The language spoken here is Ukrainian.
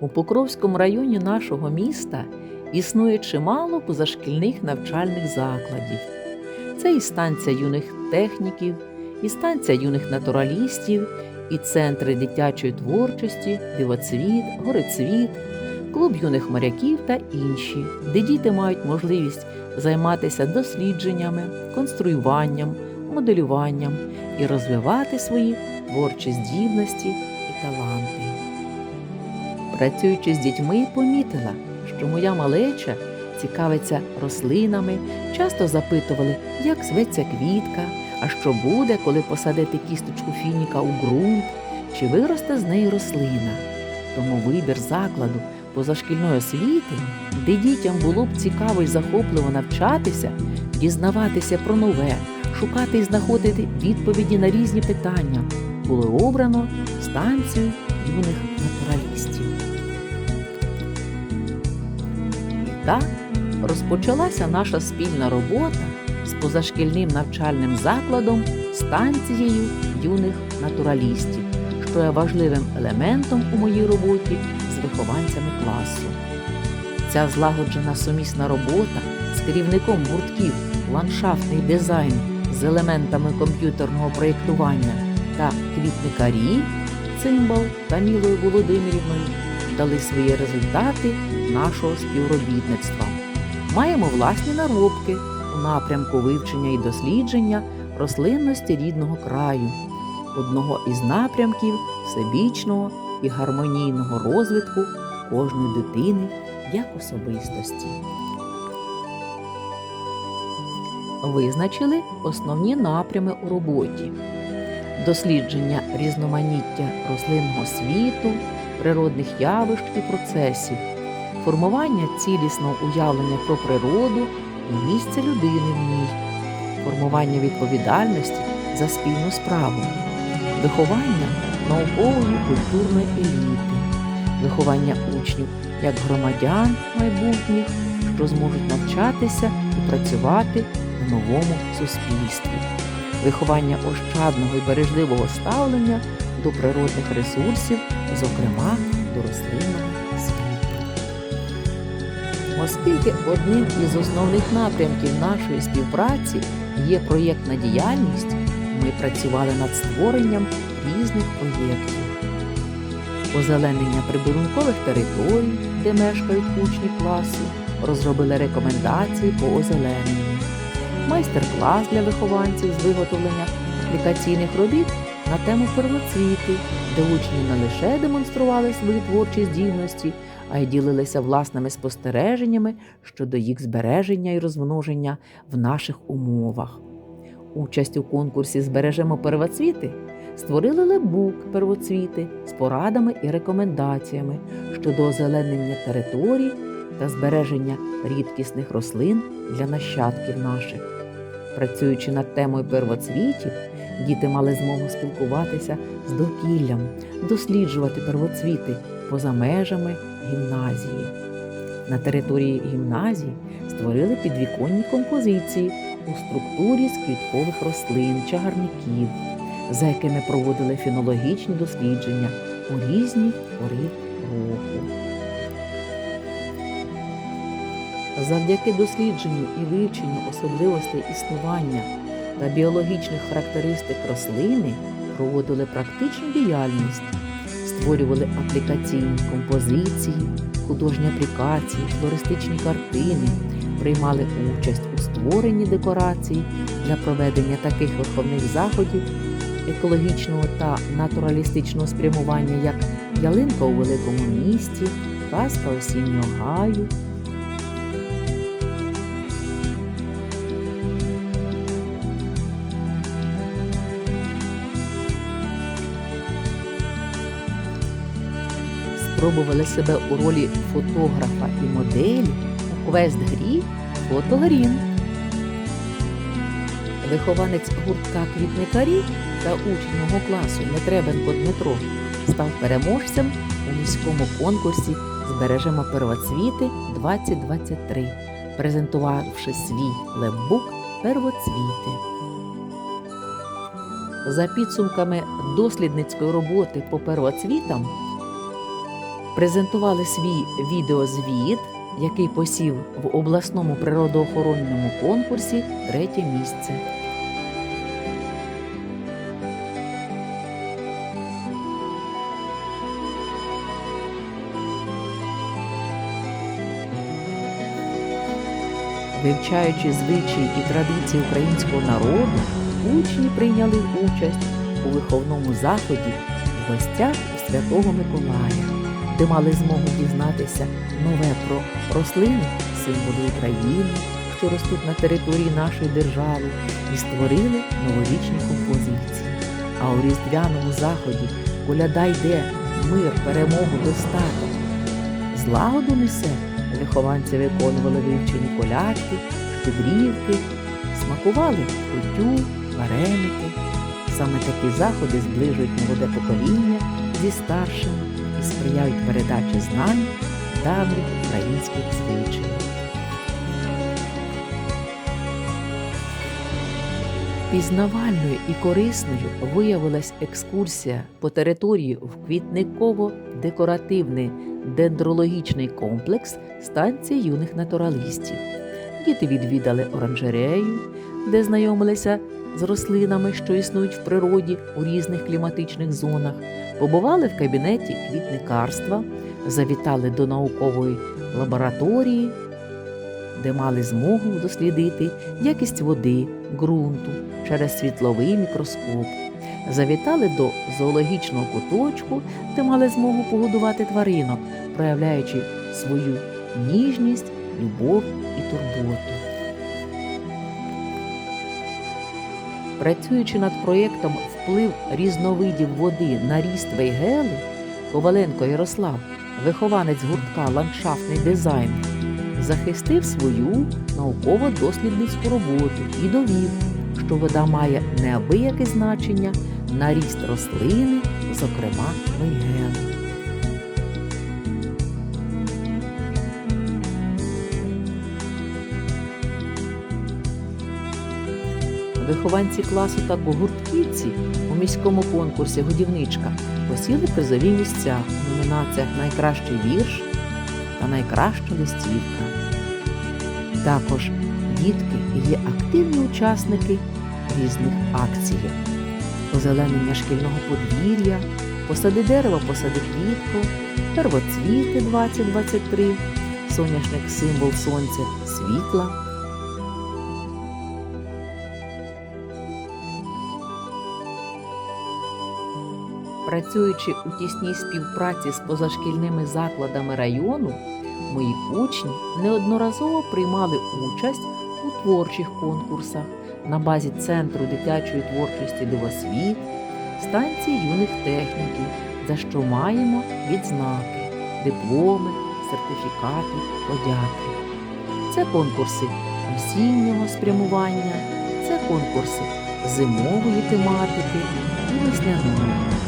У Покровському районі нашого міста існує чимало позашкільних навчальних закладів. Це і станція юних техніків, і станція юних натуралістів, і центри дитячої творчості, дивоцвіт, горицвіт, клуб юних моряків та інші, де діти мають можливість займатися дослідженнями, конструюванням, моделюванням і розвивати свої творчі здібності і таланти. Працюючи з дітьми, помітила, що моя малеча цікавиться рослинами, часто запитували, як зветься квітка, а що буде, коли посадити кісточку фініка у ґрунт, чи виросте з неї рослина. Тому вибір закладу позашкільної освіти, де дітям було б цікаво і захопливо навчатися, дізнаватися про нове, шукати і знаходити відповіді на різні питання, було обрано станцію юних натуралістів. Так розпочалася наша спільна робота з позашкільним навчальним закладом станцією юних натуралістів, що є важливим елементом у моїй роботі з вихованцями класу. Ця злагоджена сумісна робота з керівником гуртків ландшафтний дизайн з елементами комп'ютерного проєктування та квітникарі Цимбал та Мілою Володимирівною дали свої результати нашого співробітництва. Маємо власні наробки у напрямку вивчення і дослідження рослинності рідного краю, одного із напрямків всебічного і гармонійного розвитку кожної дитини як особистості. Визначили основні напрями у роботі дослідження різноманіття рослинного світу, природних явищ і процесів, формування цілісного уявлення про природу і місце людини в ній, формування відповідальності за спільну справу, виховання наукової культурної еліти, виховання учнів як громадян майбутніх, що зможуть навчатися і працювати в новому суспільстві виховання ощадного і бережливого ставлення до природних ресурсів, зокрема до рослинного світу. Оскільки одним із основних напрямків нашої співпраці є проєктна діяльність, ми працювали над створенням різних проєктів. Озеленення прибудинкових територій, де мешкають учні класу, розробили рекомендації по озелененню майстер-клас для вихованців з виготовлення аплікаційних робіт на тему первоцвіти, де учні не лише демонстрували свої творчі здібності, а й ділилися власними спостереженнями щодо їх збереження і розмноження в наших умовах. Участь у конкурсі Збережемо первоцвіти створили лебук первоцвіти з порадами і рекомендаціями щодо озеленення територій та збереження рідкісних рослин для нащадків наших. Працюючи над темою первоцвітів, діти мали змогу спілкуватися з довкіллям, досліджувати первоцвіти поза межами гімназії. На території гімназії створили підвіконні композиції у структурі з квіткових рослин, чагарників, за якими проводили фінологічні дослідження у різні пори року. Завдяки дослідженню і вивченню особливостей існування та біологічних характеристик рослини проводили практичну діяльність, створювали аплікаційні композиції, художні аплікації, флористичні картини, приймали участь у створенні декорацій для проведення таких верховних заходів екологічного та натуралістичного спрямування, як ялинка у великому місті, казка осіннього гаю. Спробували себе у ролі фотографа і моделі у квест-грі Фотогрін. Вихованець гуртка квітникарі та учень класу Нетребенко Дмитро став переможцем у міському конкурсі Збережемо первоцвіти 2023, презентувавши свій лебук первоцвіти. За підсумками дослідницької роботи по первоцвітам презентували свій відеозвіт, який посів в обласному природоохоронному конкурсі третє місце. Вивчаючи звичаї і традиції українського народу, учні прийняли участь у виховному заході в гостях Святого Миколая, де мали змогу дізнатися нове про рослини, символи України, що ростуть на території нашої держави, і створили новорічні композиції. А у різдвяному заході коляда йде мир, перемогу, достаток. Злагоду несе вихованці виконували вивчені колядки, щедрівки, смакували кутю, вареники. Саме такі заходи зближують молоде покоління зі старшим і сприяють передачі знань давніх українських звичаїв. Пізнавальною і корисною виявилась екскурсія по території в квітниково-декоративний дендрологічний комплекс станції юних натуралістів. Діти відвідали оранжерею, де знайомилися з рослинами, що існують в природі у різних кліматичних зонах, побували в кабінеті квітникарства, завітали до наукової лабораторії, де мали змогу дослідити якість води, ґрунту через світловий мікроскоп. Завітали до зоологічного куточку, де мали змогу погодувати тваринок, проявляючи свою ніжність, любов і турботу. Працюючи над проєктом Вплив різновидів води на ріст вейгели, Коваленко Ярослав, вихованець гуртка Ландшафтний дизайн, захистив свою науково-дослідницьку роботу і довів, що вода має неабияке значення на ріст рослини, зокрема вейгели. Вихованці класу та гуртківці у міському конкурсі Годівничка посіли призові місця у номінаціях Найкращий вірш та Найкраща листівка. Також дітки є активні учасники різних акцій. Озеленення шкільного подвір'я, посади дерева, посади квітку, первоцвіти 2023, соняшник символ сонця, світла. Працюючи у тісній співпраці з позашкільними закладами району, мої учні неодноразово приймали участь у творчих конкурсах на базі Центру дитячої творчості Дивосвіт, станції юних техніків, за що маємо відзнаки, дипломи, сертифікати, подяки. Це конкурси осіннього спрямування, це конкурси зимової тематики і весняної.